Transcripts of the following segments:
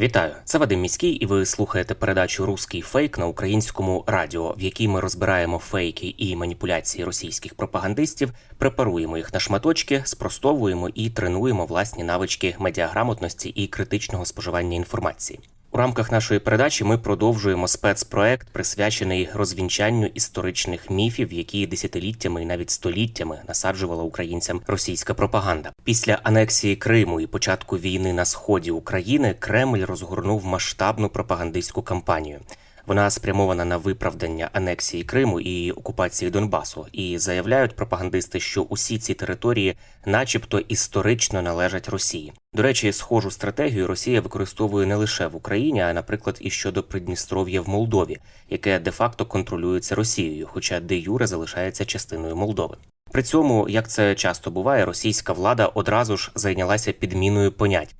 Вітаю, це Вадим Міський, і ви слухаєте передачу Руський фейк на українському радіо, в якій ми розбираємо фейки і маніпуляції російських пропагандистів, препаруємо їх на шматочки, спростовуємо і тренуємо власні навички медіаграмотності і критичного споживання інформації. У рамках нашої передачі ми продовжуємо спецпроект, присвячений розвінчанню історичних міфів, які десятиліттями і навіть століттями насаджувала українцям російська пропаганда. Після анексії Криму і початку війни на сході України Кремль розгорнув масштабну пропагандистську кампанію. Вона спрямована на виправдання анексії Криму і окупації Донбасу, і заявляють пропагандисти, що усі ці території, начебто, історично належать Росії. До речі, схожу стратегію Росія використовує не лише в Україні, а наприклад, і щодо Придністров'я в Молдові, яке де-факто контролюється Росією, хоча де юре залишається частиною Молдови. При цьому, як це часто буває, російська влада одразу ж зайнялася підміною понять.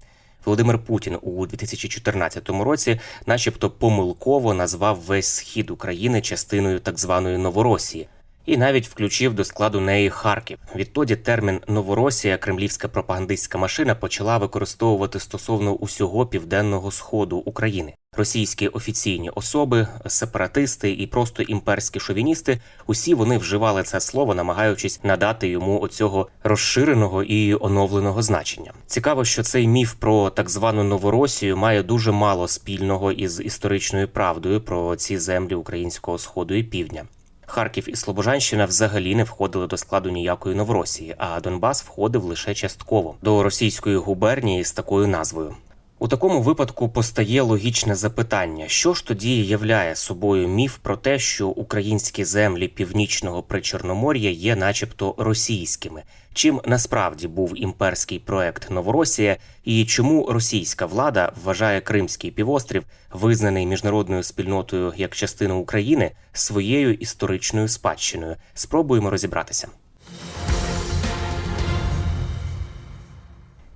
Володимир Путін у 2014 році, начебто, помилково назвав весь схід України частиною так званої Новоросії. І навіть включив до складу неї Харків. Відтоді термін Новоросія кремлівська пропагандистська машина почала використовувати стосовно усього південного сходу України. Російські офіційні особи, сепаратисти і просто імперські шовіністи усі вони вживали це слово, намагаючись надати йому оцього розширеного і оновленого значення. Цікаво, що цей міф про так звану Новоросію має дуже мало спільного із історичною правдою про ці землі українського сходу і півдня. Харків і Слобожанщина взагалі не входили до складу ніякої Новоросії, а Донбас входив лише частково до російської губернії з такою назвою. У такому випадку постає логічне запитання: що ж тоді являє собою міф про те, що українські землі північного причорномор'я є, начебто, російськими? Чим насправді був імперський проект Новоросія, і чому російська влада вважає Кримський півострів, визнаний міжнародною спільнотою як частина України, своєю історичною спадщиною? Спробуємо розібратися.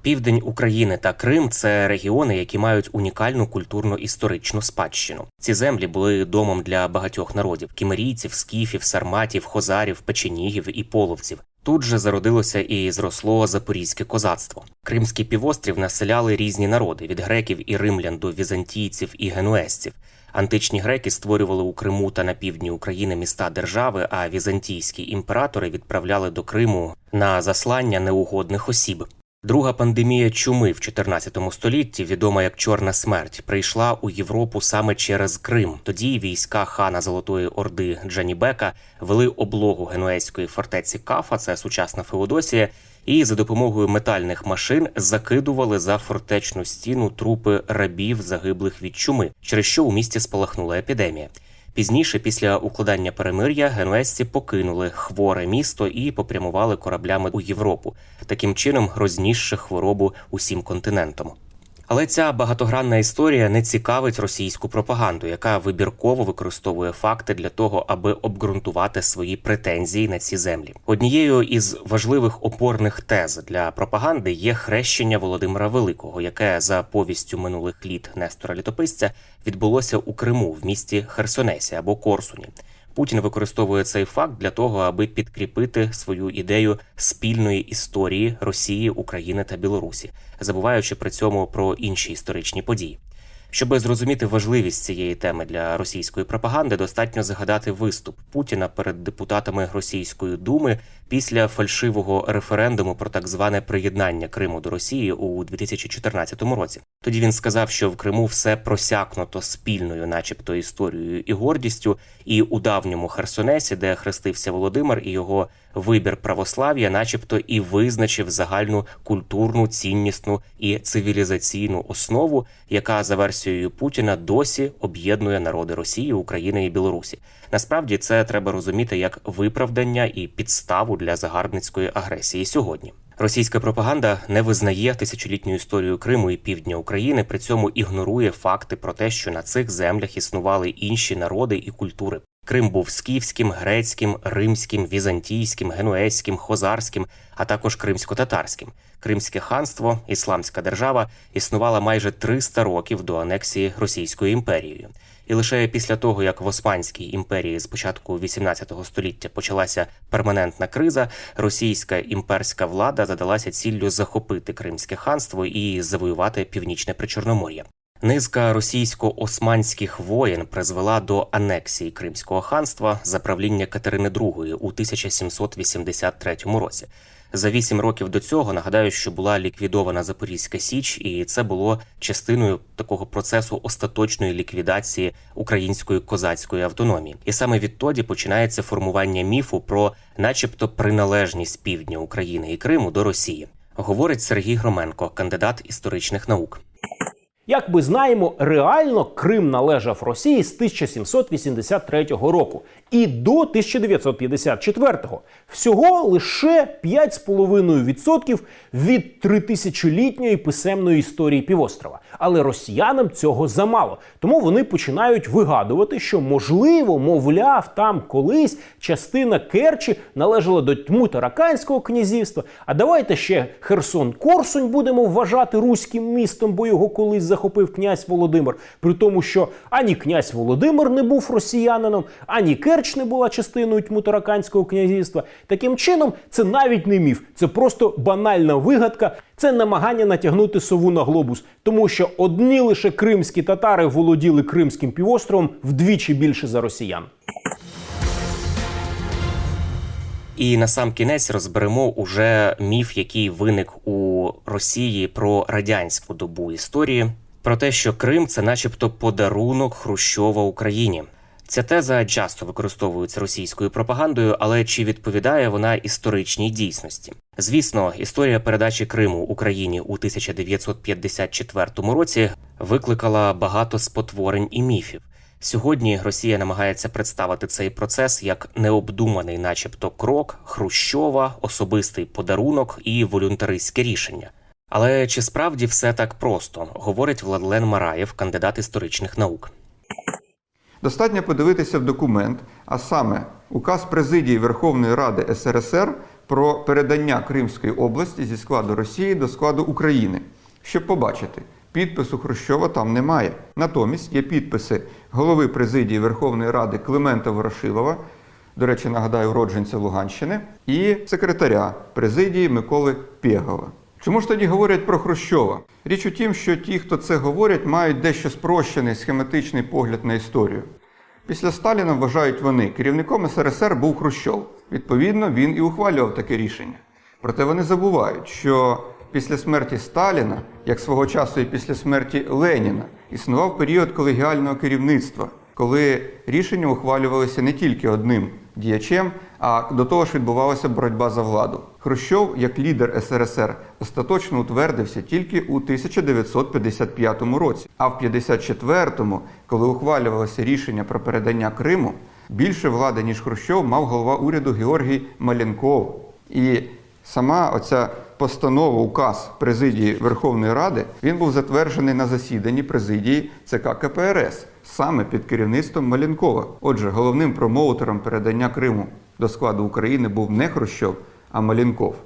Південь України та Крим це регіони, які мають унікальну культурно-історичну спадщину. Ці землі були домом для багатьох народів: кімерійців, скіфів, сарматів, хозарів, печенігів і половців. Тут же зародилося і зросло запорізьке козацтво. Кримський півострів населяли різні народи від греків і римлян до візантійців і генуезців. Античні греки створювали у Криму та на півдні України міста держави, а візантійські імператори відправляли до Криму на заслання неугодних осіб. Друга пандемія чуми в 14 столітті, відома як Чорна смерть, прийшла у Європу саме через Крим. Тоді війська хана Золотої Орди Джанібека вели облогу генуезької фортеці Кафа, це сучасна Феодосія, і за допомогою метальних машин закидували за фортечну стіну трупи рабів, загиблих від чуми, через що у місті спалахнула епідемія. Пізніше, після укладання перемир'я, генуезці покинули хворе місто і попрямували кораблями у Європу, таким чином рознісши хворобу усім континентом. Але ця багатогранна історія не цікавить російську пропаганду, яка вибірково використовує факти для того, аби обґрунтувати свої претензії на ці землі. Однією із важливих опорних тез для пропаганди є хрещення Володимира Великого, яке за повістю минулих літ Нестора Літописця відбулося у Криму в місті Херсонесі або Корсуні. Путін використовує цей факт для того, аби підкріпити свою ідею спільної історії Росії, України та Білорусі, забуваючи при цьому про інші історичні події. Щоби зрозуміти важливість цієї теми для російської пропаганди, достатньо згадати виступ Путіна перед депутатами російської думи після фальшивого референдуму про так зване приєднання Криму до Росії у 2014 році. Тоді він сказав, що в Криму все просякнуто спільною, начебто, історією і гордістю, і у давньому Херсонесі, де хрестився Володимир, і його вибір православ'я, начебто, і визначив загальну культурну, ціннісну і цивілізаційну основу, яка за версією Путіна досі об'єднує народи Росії, України і Білорусі. Насправді це треба розуміти як виправдання і підставу для загарбницької агресії сьогодні. Російська пропаганда не визнає тисячолітню історію Криму і півдня України, при цьому ігнорує факти про те, що на цих землях існували інші народи і культури. Крим був скіфським, грецьким, римським, візантійським, генуезьким, хозарським, а також кримсько-татарським. Кримське ханство, ісламська держава, існувала майже 300 років до анексії Російською імперією. І лише після того, як в Османській імперії з початку 18 століття почалася перманентна криза, російська імперська влада задалася ціллю захопити Кримське ханство і завоювати північне Причорномор'я. Низка російсько-османських воєн призвела до анексії Кримського ханства за правління Катерини II у 1783 році. За вісім років до цього нагадаю, що була ліквідована Запорізька Січ, і це було частиною такого процесу остаточної ліквідації української козацької автономії. І саме відтоді починається формування міфу про, начебто, приналежність півдня України і Криму до Росії. Говорить Сергій Громенко, кандидат історичних наук. Як ми знаємо, реально Крим належав Росії з 1783 року і до 1954-го. Всього лише 5,5% від тритисячолітньої писемної історії півострова. Але росіянам цього замало. Тому вони починають вигадувати, що можливо, мовляв, там колись частина Керчі належала до Тьму-Тараканського князівства. А давайте ще Херсон Корсунь будемо вважати руським містом, бо його колись захопив князь Володимир. При тому, що ані князь Володимир не був росіянином, ані Керч не була частиною Тьму-Тараканського князівства. Таким чином, це навіть не міф, це просто банальна вигадка. Це намагання натягнути сову на глобус, тому що одні лише кримські татари володіли Кримським півостровом вдвічі більше за росіян. І на сам кінець розберемо уже міф, який виник у Росії про радянську добу історії, про те, що Крим це, начебто, подарунок Хрущова Україні. Ця теза часто використовується російською пропагандою, але чи відповідає вона історичній дійсності? Звісно, історія передачі Криму Україні у 1954 році викликала багато спотворень і міфів. Сьогодні Росія намагається представити цей процес як необдуманий, начебто, крок Хрущова, особистий подарунок і волюнтаристське рішення. Але чи справді все так просто? говорить Владлен Мараєв, кандидат історичних наук. Достатньо подивитися в документ, а саме указ президії Верховної Ради СРСР про передання Кримської області зі складу Росії до складу України, щоб побачити, підпису Хрущова там немає. Натомість є підписи голови президії Верховної Ради Климента Ворошилова, до речі, нагадаю, уродженця Луганщини, і секретаря президії Миколи Пєгова. Чому ж тоді говорять про Хрущова? Річ у тім, що ті, хто це говорять, мають дещо спрощений схематичний погляд на історію. Після Сталіна вважають вони, керівником СРСР був Хрущов. Відповідно, він і ухвалював таке рішення. Проте вони забувають, що після смерті Сталіна, як свого часу і після смерті Леніна, існував період колегіального керівництва, коли рішення ухвалювалися не тільки одним діячем, а до того ж відбувалася боротьба за владу. Хрущов, як лідер СРСР, остаточно утвердився тільки у 1955 році. А в 54-му, коли ухвалювалося рішення про передання Криму, більше влади, ніж Хрущов, мав голова уряду Георгій Маленков. І сама оця постанова, указ президії Верховної Ради, він був затверджений на засіданні президії ЦК КПРС саме під керівництвом Маленкова. Отже, головним промоутером передання Криму до складу України був не Хрущов, а Маленков.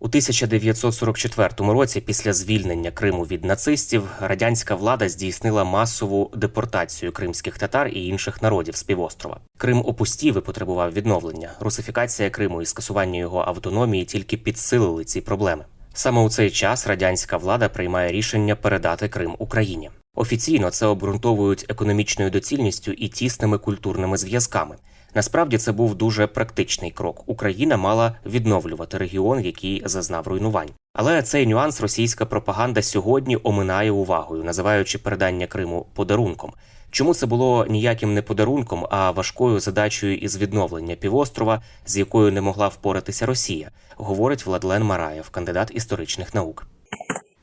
У 1944 році, після звільнення Криму від нацистів, радянська влада здійснила масову депортацію кримських татар і інших народів з півострова. Крим опустів і потребував відновлення. Русифікація Криму і скасування його автономії тільки підсилили ці проблеми. Саме у цей час радянська влада приймає рішення передати Крим Україні. Офіційно це обґрунтовують економічною доцільністю і тісними культурними зв'язками. Насправді це був дуже практичний крок. Україна мала відновлювати регіон, який зазнав руйнувань. Але цей нюанс російська пропаганда сьогодні оминає увагою, називаючи передання Криму подарунком. Чому це було ніяким не подарунком, а важкою задачею із відновлення півострова, з якою не могла впоратися Росія, говорить Владлен Мараєв, кандидат історичних наук.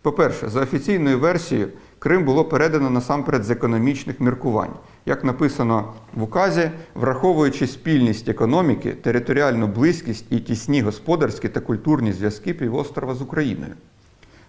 По-перше, за офіційною версією, Крим було передано насамперед з економічних міркувань. як написано в указі, враховуючи спільність економіки, територіальну близькість і тісні господарські та культурні зв'язки півострова з Україною.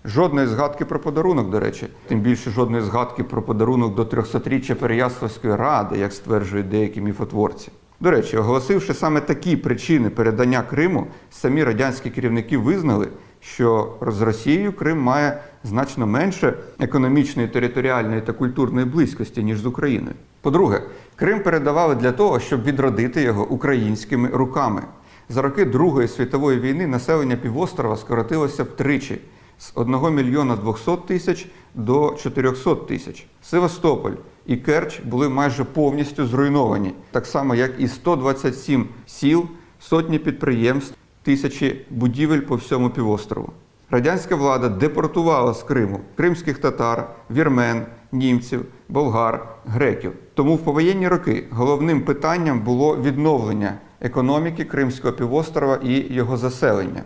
Жодної згадки про подарунок, до речі, тим більше жодної згадки про подарунок до 300-річчя Переяславської ради, як стверджують деякі міфотворці. До речі, оголосивши саме такі причини передання Криму, самі радянські керівники визнали, що з Росією Крим має значно менше економічної, територіальної та культурної близькості, ніж з Україною. По-друге, Крим передавали для того, щоб відродити його українськими руками. За роки Другої світової війни населення півострова скоротилося втричі з 1 мільйона 200 тисяч до 400 тисяч. Севастополь і Керч були майже повністю зруйновані, так само як і 127 сіл, сотні підприємств, тисячі будівель по всьому півострову. Радянська влада депортувала з Криму кримських татар, вірмен, німців, болгар, греків. Тому в повоєнні роки головним питанням було відновлення економіки Кримського півострова і його заселення.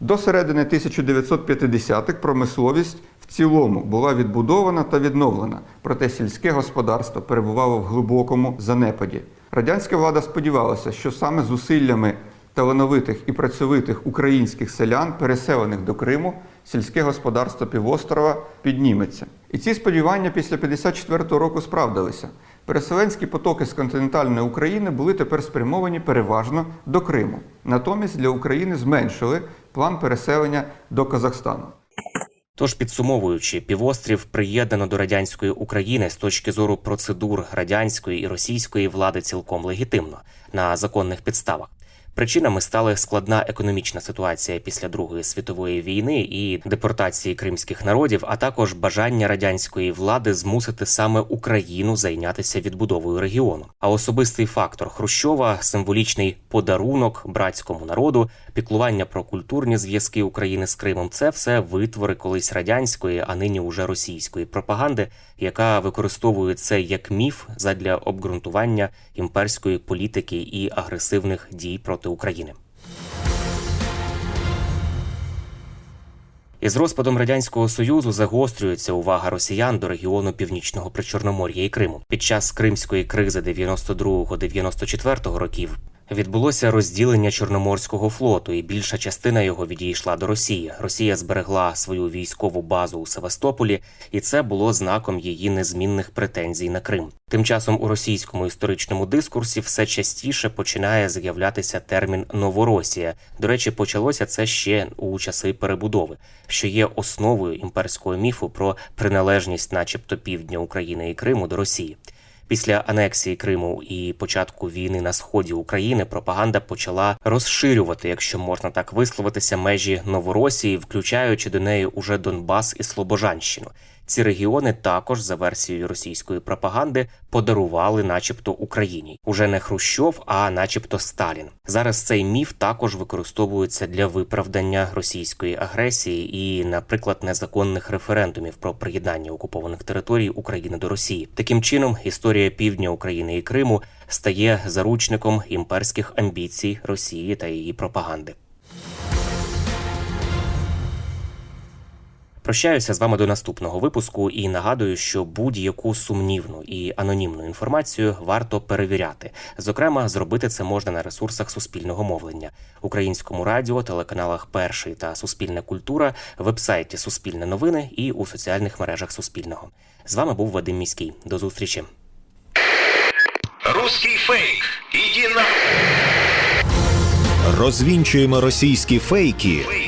До середини 1950-х промисловість в цілому була відбудована та відновлена, проте сільське господарство перебувало в глибокому занепаді. Радянська влада сподівалася, що саме зусиллями талановитих і працьовитих українських селян, переселених до Криму, сільське господарство півострова підніметься. І ці сподівання після 54-го року справдилися. Переселенські потоки з континентальної України були тепер спрямовані переважно до Криму. Натомість для України зменшили план переселення до Казахстану. Тож, підсумовуючи, півострів приєднано до радянської України з точки зору процедур радянської і російської влади цілком легітимно на законних підставах. Причинами стали складна економічна ситуація після Другої світової війни і депортації кримських народів, а також бажання радянської влади змусити саме Україну зайнятися відбудовою регіону. А особистий фактор Хрущова, символічний подарунок братському народу, піклування про культурні зв'язки України з Кримом це все витвори колись радянської, а нині уже російської пропаганди, яка використовує це як міф задля обґрунтування імперської політики і агресивних дій проти України. Із розпадом радянського союзу загострюється увага росіян до регіону північного причорномор'я і Криму. Під час кримської кризи 92-94 років відбулося розділення Чорноморського флоту, і більша частина його відійшла до Росії. Росія зберегла свою військову базу у Севастополі, і це було знаком її незмінних претензій на Крим. Тим часом у російському історичному дискурсі все частіше починає з'являтися термін Новоросія. До речі, почалося це ще у часи перебудови, що є основою імперського міфу про приналежність, начебто, півдня України і Криму до Росії. Після анексії Криму і початку війни на сході України пропаганда почала розширювати, якщо можна так висловитися, межі Новоросії, включаючи до неї уже Донбас і Слобожанщину. Ці регіони також, за версією російської пропаганди, подарували, начебто, Україні уже не Хрущов, а начебто Сталін. Зараз цей міф також використовується для виправдання російської агресії і, наприклад, незаконних референдумів про приєднання окупованих територій України до Росії. Таким чином, історія півдня України і Криму стає заручником імперських амбіцій Росії та її пропаганди. Прощаюся з вами до наступного випуску і нагадую, що будь-яку сумнівну і анонімну інформацію варто перевіряти. Зокрема, зробити це можна на ресурсах суспільного мовлення, українському радіо, телеканалах Перший та Суспільна культура, вебсайті Суспільне новини і у соціальних мережах Суспільного. З вами був Вадим Міський. До зустрічі. Русский фейк. Иди на... Розвінчуємо російські фейки, Фейки.